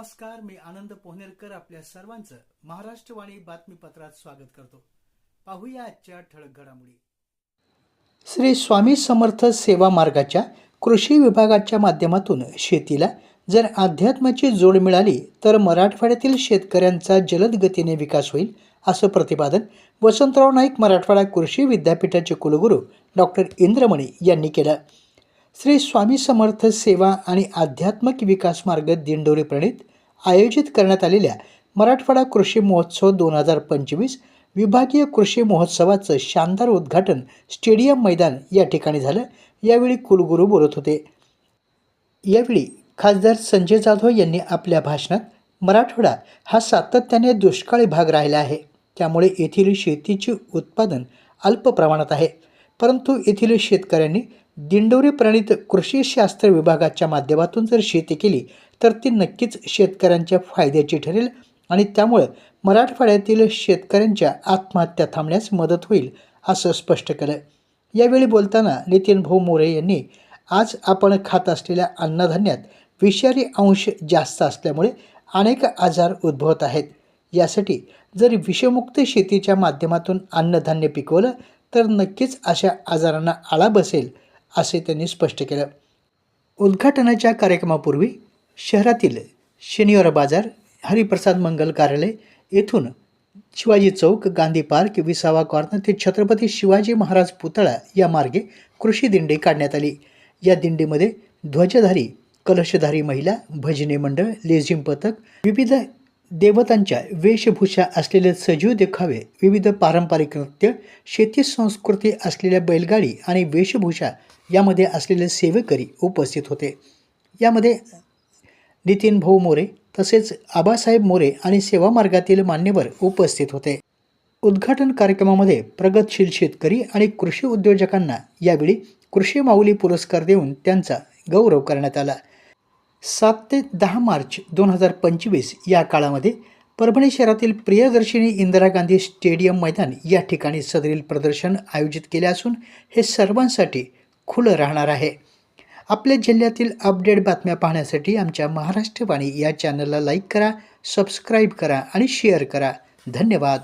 नमस्कार मी आनंद पोहनेरकर आपल्या सर्वांचं महाराष्ट्रवाणी बातमीपत्रात स्वागत करतो. पाहूया आजच्या ठळक घडामोडी. श्री स्वामी समर्थ सेवा मार्गाच्या कृषी विभागाच्या माध्यमातून शेतीला जर अध्यात्माची जोड मिळाली तर मराठवाड्यातील शेतकऱ्यांचा जलद गतीने विकास होईल असं प्रतिपादन वसंतराव नाईक मराठवाडा कृषी विद्यापीठाचे कुलगुरू डॉक्टर इंद्रमणी यांनी केलं. श्री स्वामी समर्थ सेवा आणि आध्यात्मिक विकास मार्ग दिंडोरी प्रणित आयोजित करण्यात आलेल्या मराठवाडा कृषी महोत्सव दोन हजार पंचवीस विभागीय कृषी महोत्सवाचं शानदार उद्घाटन स्टेडियम मैदान या ठिकाणी झालं. यावेळी कुलगुरू बोलत होते. यावेळी खासदार संजय जाधव यांनी आपल्या भाषणात मराठवाडा हा सातत्याने दुष्काळी भाग राहिला आहे. त्यामुळे येथील शेतीचे उत्पादन अल्प प्रमाणात आहे. परंतु येथील शेतकऱ्यांनी दिंडोरी प्रणित कृषीशास्त्र विभागाच्या माध्यमातून जर शेती केली तर ती नक्कीच शेतकऱ्यांच्या फायद्याची ठरेल आणि त्यामुळं मराठवाड्यातील शेतकऱ्यांच्या आत्महत्या थांबण्यास मदत होईल असं स्पष्ट केलं यावेळी बोलताना नितीन भाऊ मोरे यांनी आज आपण खात असलेल्या अन्नधान्यात विषारी अंश जास्त असल्यामुळे अनेक आजार उद्भवत आहेत. यासाठी जर विषमुक्त शेतीच्या माध्यमातून अन्नधान्य पिकवलं तर नक्कीच अशा आजारांना आळा बसेल असे त्यांनी स्पष्ट केलं. उद्घाटनाच्या कार्यक्रमापूर्वी शहरातील शनिवार बाजार हरिप्रसाद मंगल कार्यालय येथून शिवाजी चौक गांधी पार्क विसावा कॉर्नर ते छत्रपती शिवाजी महाराज पुतळा या मार्गे कृषी दिंडी काढण्यात आली. या दिंडीमध्ये ध्वजधारी कलशधारी महिला भजनी मंडळ लेझिम पथक विविध देवतांच्या वेशभूषा असलेले सजीव देखावे विविध पारंपरिक नृत्य शेती संस्कृती असलेल्या बैलगाडी आणि वेशभूषा यामध्ये असलेले सेवेकरी उपस्थित होते. यामध्ये नितीन भाऊ मोरे तसेच आबासाहेब मोरे आणि सेवा मार्गातील मान्यवर उपस्थित होते. उद्घाटन कार्यक्रमामध्ये प्रगतशील शेतकरी आणि कृषी उद्योजकांना यावेळी कृषी माऊली पुरस्कार देऊन त्यांचा गौरव करण्यात आला. सात ते दहा मार्च दोन हजार पंचवीस या काळामध्ये परभणी शहरातील प्रियदर्शिनी इंदिरा गांधी स्टेडियम मैदान या ठिकाणी सदरील प्रदर्शन आयोजित केले असून हे सर्वांसाठी खुलं राहणार आहे. आपल्या जिल्ह्यातील अपडेट बातम्या पाहण्यासाठी आमच्या महाराष्ट्रवाणी या चॅनलला लाईक करा सबस्क्राईब करा आणि शेअर करा. धन्यवाद.